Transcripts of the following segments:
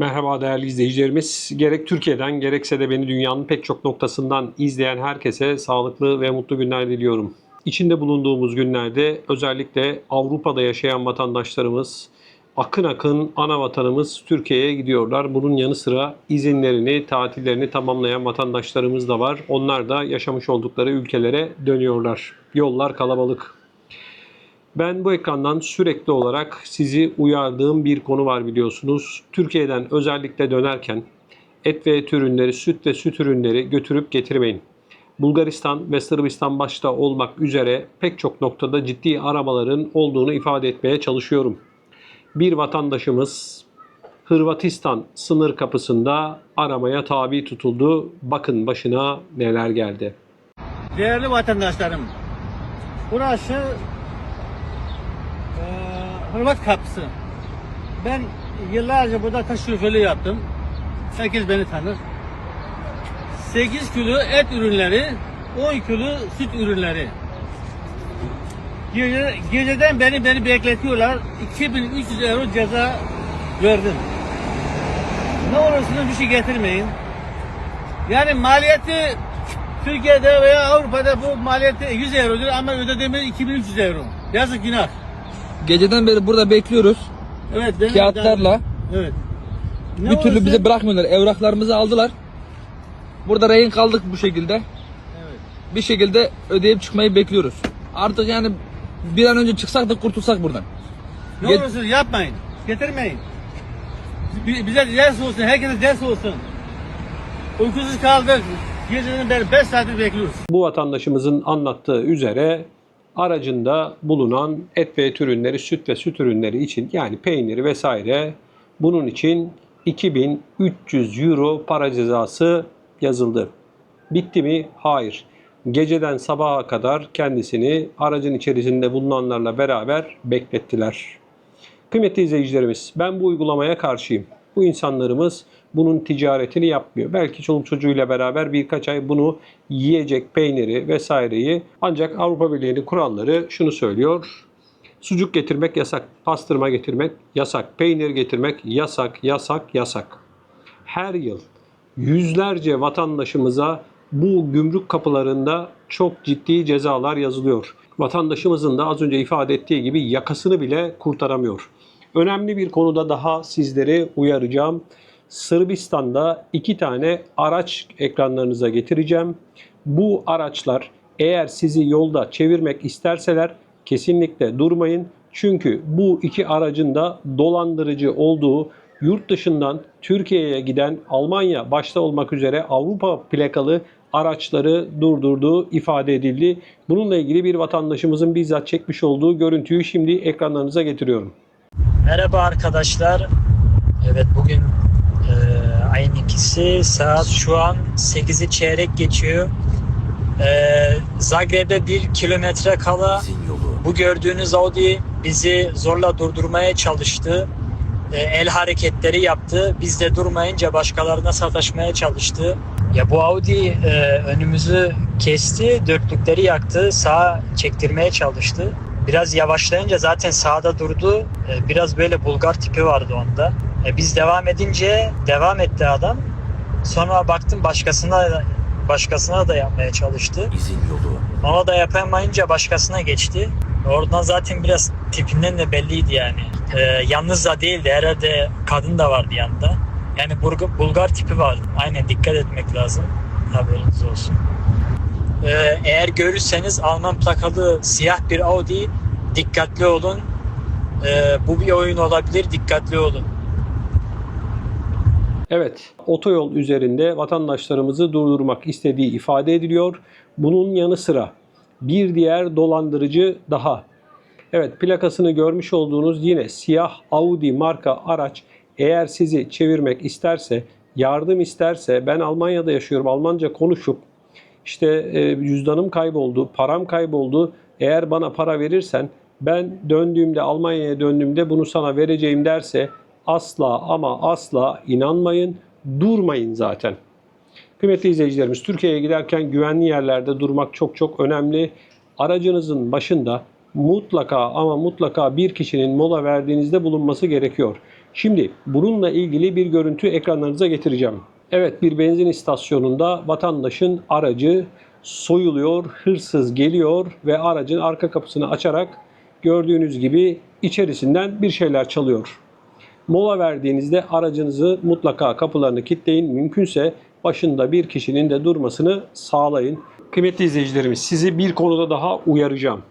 Merhaba değerli izleyicilerimiz. Gerek Türkiye'den gerekse de beni dünyanın pek çok noktasından izleyen herkese sağlıklı ve mutlu günler diliyorum. İçinde bulunduğumuz günlerde özellikle Avrupa'da yaşayan vatandaşlarımız akın akın ana vatanımız Türkiye'ye gidiyorlar. Bunun yanı sıra izinlerini, tatillerini tamamlayan vatandaşlarımız da var. Onlar da yaşamış oldukları ülkelere dönüyorlar. Yollar kalabalık. Ben bu ekrandan sürekli olarak sizi uyardığım bir konu var biliyorsunuz. Türkiye'den özellikle dönerken et ve et ürünleri, süt ve süt ürünleri götürüp getirmeyin. Bulgaristan ve Sırbistan başta olmak üzere pek çok noktada ciddi aramaların olduğunu ifade etmeye çalışıyorum. Bir vatandaşımız Hırvatistan sınır kapısında aramaya tabi tutuldu. Bakın başına neler geldi. Değerli vatandaşlarım, burası eee Hırvat kapısı. Ben yıllarca burada taş şoförlüğü yaptım. Herkes beni tanır. 8 kilo et ürünleri, 10 kilo süt ürünleri. Gece, geceden beri beni bekletiyorlar. 2300 euro ceza verdim. Ne olursunuz bir şey getirmeyin. Yani maliyeti Türkiye'de veya Avrupa'da bu maliyeti 100 eurodur ama ödediğimiz 2300 euro. Yazık günah. Geceden beri burada bekliyoruz. Evet. benim- Kağıtlarla. Evet. Ne bir türlü olursa- bize bırakmıyorlar. Evraklarımızı aldılar. Burada rehin kaldık bu şekilde. Evet. Bir şekilde ödeyip çıkmayı bekliyoruz. Artık yani bir an önce çıksak da kurtulsak buradan. Ne Ge- olursunuz yapmayın. Getirmeyin. Bi- Bize ders olsun, herkese ders olsun. Uykusuz kaldık. Geceden beri 5 saattir bekliyoruz. Bu vatandaşımızın anlattığı üzere aracında bulunan et ve et ürünleri, süt ve süt ürünleri için yani peyniri vesaire bunun için 2300 euro para cezası yazıldı. Bitti mi? Hayır. Geceden sabaha kadar kendisini aracın içerisinde bulunanlarla beraber beklettiler. Kıymetli izleyicilerimiz, ben bu uygulamaya karşıyım. Bu insanlarımız bunun ticaretini yapmıyor. Belki çoluk çocuğuyla beraber birkaç ay bunu yiyecek peyniri vesaireyi ancak Avrupa Birliği'nin kuralları şunu söylüyor. Sucuk getirmek yasak, pastırma getirmek yasak, peynir getirmek yasak, yasak, yasak. Her yıl yüzlerce vatandaşımıza bu gümrük kapılarında çok ciddi cezalar yazılıyor. Vatandaşımızın da az önce ifade ettiği gibi yakasını bile kurtaramıyor. Önemli bir konuda daha sizleri uyaracağım. Sırbistan'da iki tane araç ekranlarınıza getireceğim. Bu araçlar eğer sizi yolda çevirmek isterseler kesinlikle durmayın. Çünkü bu iki aracın da dolandırıcı olduğu yurt dışından Türkiye'ye giden Almanya başta olmak üzere Avrupa plakalı araçları durdurduğu ifade edildi. Bununla ilgili bir vatandaşımızın bizzat çekmiş olduğu görüntüyü şimdi ekranlarınıza getiriyorum. Merhaba arkadaşlar. Evet bugün ayın ikisi saat şu an 8'i çeyrek geçiyor. E, Zagreb'e bir kilometre kala bu gördüğünüz Audi bizi zorla durdurmaya çalıştı. E, el hareketleri yaptı. Biz de durmayınca başkalarına sataşmaya çalıştı. Ya bu Audi e, önümüzü kesti, dörtlükleri yaktı, sağa çektirmeye çalıştı. Biraz yavaşlayınca zaten sağda durdu. E, Biraz böyle Bulgar tipi vardı onda. E, Biz devam edince devam etti adam. Sonra baktım başkasına başkasına da yapmaya çalıştı. İzin yolu. Ona da yapamayınca başkasına geçti. Oradan zaten biraz tipinden de belliydi yani. E, yalnız da değildi. Herhalde kadın da vardı yanında. Yani Bulgar, Bulgar tipi vardı. Aynen dikkat etmek lazım. Haberiniz olsun. E, eğer görürseniz Alman plakalı siyah bir Audi dikkatli olun. E, bu bir oyun olabilir. Dikkatli olun. Evet, otoyol üzerinde vatandaşlarımızı durdurmak istediği ifade ediliyor. Bunun yanı sıra bir diğer dolandırıcı daha. Evet, plakasını görmüş olduğunuz yine siyah Audi marka araç eğer sizi çevirmek isterse, yardım isterse, ben Almanya'da yaşıyorum, Almanca konuşup işte e, cüzdanım kayboldu, param kayboldu. Eğer bana para verirsen ben döndüğümde Almanya'ya döndüğümde bunu sana vereceğim derse asla ama asla inanmayın, durmayın zaten. Kıymetli izleyicilerimiz, Türkiye'ye giderken güvenli yerlerde durmak çok çok önemli. Aracınızın başında mutlaka ama mutlaka bir kişinin mola verdiğinizde bulunması gerekiyor. Şimdi bununla ilgili bir görüntü ekranlarınıza getireceğim. Evet bir benzin istasyonunda vatandaşın aracı soyuluyor, hırsız geliyor ve aracın arka kapısını açarak gördüğünüz gibi içerisinden bir şeyler çalıyor. Mola verdiğinizde aracınızı mutlaka kapılarını kilitleyin. Mümkünse başında bir kişinin de durmasını sağlayın. Kıymetli izleyicilerimiz sizi bir konuda daha uyaracağım.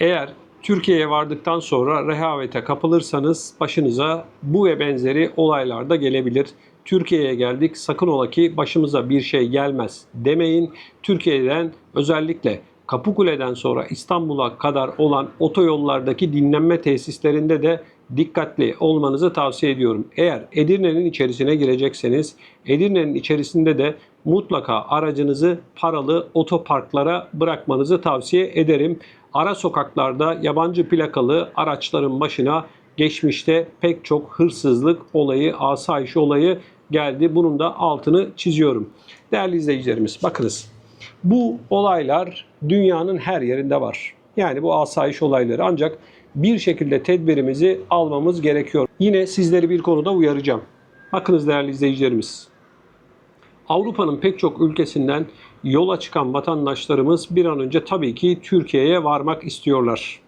Eğer Türkiye'ye vardıktan sonra rehavete kapılırsanız başınıza bu ve benzeri olaylar da gelebilir. Türkiye'ye geldik sakın ola ki başımıza bir şey gelmez demeyin. Türkiye'den özellikle Kapıkule'den sonra İstanbul'a kadar olan otoyollardaki dinlenme tesislerinde de dikkatli olmanızı tavsiye ediyorum. Eğer Edirne'nin içerisine girecekseniz Edirne'nin içerisinde de mutlaka aracınızı paralı otoparklara bırakmanızı tavsiye ederim. Ara sokaklarda yabancı plakalı araçların başına geçmişte pek çok hırsızlık olayı, asayiş olayı geldi. Bunun da altını çiziyorum. Değerli izleyicilerimiz bakınız. Bu olaylar dünyanın her yerinde var. Yani bu asayiş olayları ancak bir şekilde tedbirimizi almamız gerekiyor. Yine sizleri bir konuda uyaracağım. Bakınız değerli izleyicilerimiz. Avrupa'nın pek çok ülkesinden yola çıkan vatandaşlarımız bir an önce tabii ki Türkiye'ye varmak istiyorlar.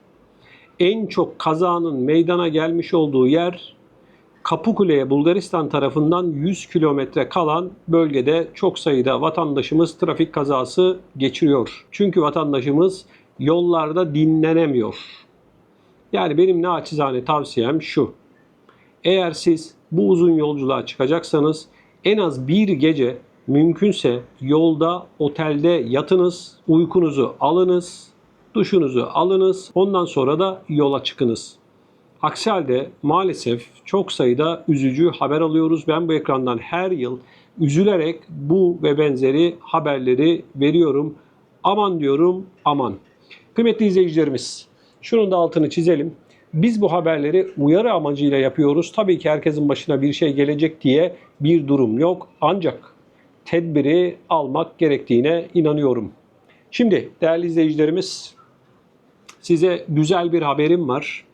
En çok kazanın meydana gelmiş olduğu yer Kapıkule'ye Bulgaristan tarafından 100 kilometre kalan bölgede çok sayıda vatandaşımız trafik kazası geçiriyor. Çünkü vatandaşımız yollarda dinlenemiyor. Yani benim naçizane tavsiyem şu. Eğer siz bu uzun yolculuğa çıkacaksanız en az bir gece mümkünse yolda otelde yatınız, uykunuzu alınız, duşunuzu alınız. Ondan sonra da yola çıkınız. Aksi halde maalesef çok sayıda üzücü haber alıyoruz. Ben bu ekrandan her yıl üzülerek bu ve benzeri haberleri veriyorum. Aman diyorum aman. Kıymetli izleyicilerimiz, şunun da altını çizelim. Biz bu haberleri uyarı amacıyla yapıyoruz. Tabii ki herkesin başına bir şey gelecek diye bir durum yok. Ancak tedbiri almak gerektiğine inanıyorum. Şimdi değerli izleyicilerimiz size güzel bir haberim var.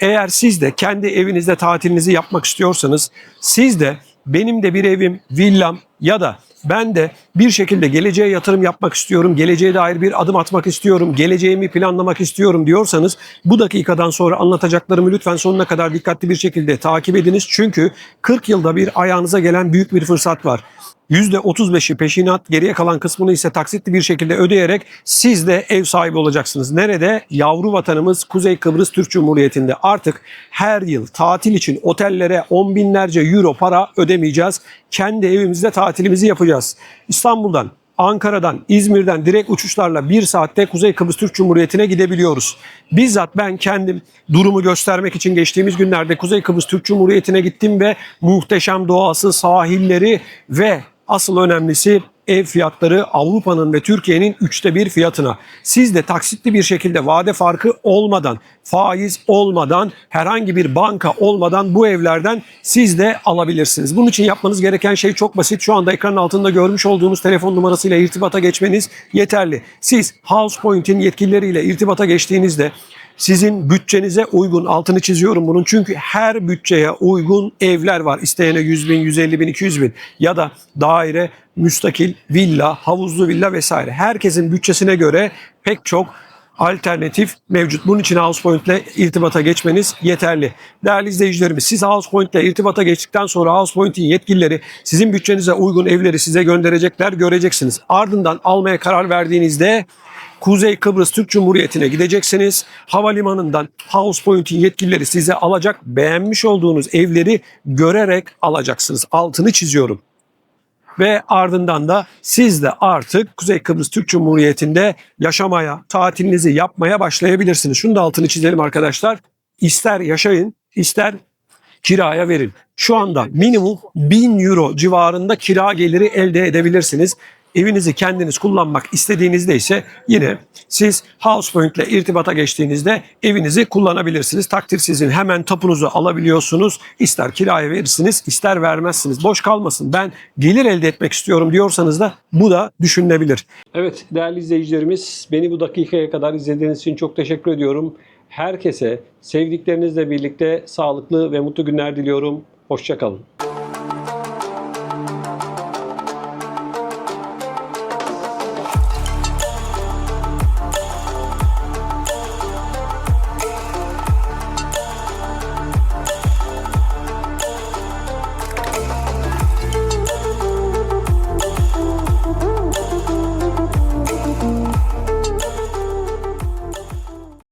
Eğer siz de kendi evinizde tatilinizi yapmak istiyorsanız, siz de benim de bir evim, villam ya da ben de bir şekilde geleceğe yatırım yapmak istiyorum, geleceğe dair bir adım atmak istiyorum, geleceğimi planlamak istiyorum diyorsanız bu dakikadan sonra anlatacaklarımı lütfen sonuna kadar dikkatli bir şekilde takip ediniz. Çünkü 40 yılda bir ayağınıza gelen büyük bir fırsat var. %35'i peşinat, geriye kalan kısmını ise taksitli bir şekilde ödeyerek siz de ev sahibi olacaksınız. Nerede? Yavru vatanımız Kuzey Kıbrıs Türk Cumhuriyeti'nde. Artık her yıl tatil için otellere on binlerce euro para ödemeyeceğiz. Kendi evimizde tatilimizi yapacağız. İstanbul'dan, Ankara'dan, İzmir'den direkt uçuşlarla bir saatte Kuzey Kıbrıs Türk Cumhuriyeti'ne gidebiliyoruz. Bizzat ben kendim durumu göstermek için geçtiğimiz günlerde Kuzey Kıbrıs Türk Cumhuriyeti'ne gittim ve muhteşem doğası, sahilleri ve asıl önemlisi ev fiyatları Avrupa'nın ve Türkiye'nin üçte bir fiyatına. Siz de taksitli bir şekilde vade farkı olmadan, faiz olmadan, herhangi bir banka olmadan bu evlerden siz de alabilirsiniz. Bunun için yapmanız gereken şey çok basit. Şu anda ekranın altında görmüş olduğunuz telefon numarasıyla irtibata geçmeniz yeterli. Siz House Point'in yetkilileriyle irtibata geçtiğinizde sizin bütçenize uygun altını çiziyorum bunun çünkü her bütçeye uygun evler var. İsteyene 100 bin, 150 bin, 200 bin ya da daire, müstakil, villa, havuzlu villa vesaire. Herkesin bütçesine göre pek çok alternatif mevcut. Bunun için House Point ile irtibata geçmeniz yeterli. Değerli izleyicilerimiz siz House Point ile irtibata geçtikten sonra House Point'in yetkilileri sizin bütçenize uygun evleri size gönderecekler göreceksiniz. Ardından almaya karar verdiğinizde Kuzey Kıbrıs Türk Cumhuriyeti'ne gideceksiniz. Havalimanından House Point'in yetkilileri size alacak. Beğenmiş olduğunuz evleri görerek alacaksınız. Altını çiziyorum. Ve ardından da siz de artık Kuzey Kıbrıs Türk Cumhuriyeti'nde yaşamaya, tatilinizi yapmaya başlayabilirsiniz. Şunu da altını çizelim arkadaşlar. İster yaşayın, ister kiraya verin. Şu anda minimum 1000 euro civarında kira geliri elde edebilirsiniz. Evinizi kendiniz kullanmak istediğinizde ise yine siz HousePoint ile irtibata geçtiğinizde evinizi kullanabilirsiniz. Takdir sizin hemen tapunuzu alabiliyorsunuz. İster kiraya verirsiniz, ister vermezsiniz. Boş kalmasın. Ben gelir elde etmek istiyorum diyorsanız da bu da düşünülebilir. Evet değerli izleyicilerimiz beni bu dakikaya kadar izlediğiniz için çok teşekkür ediyorum. Herkese sevdiklerinizle birlikte sağlıklı ve mutlu günler diliyorum. Hoşçakalın.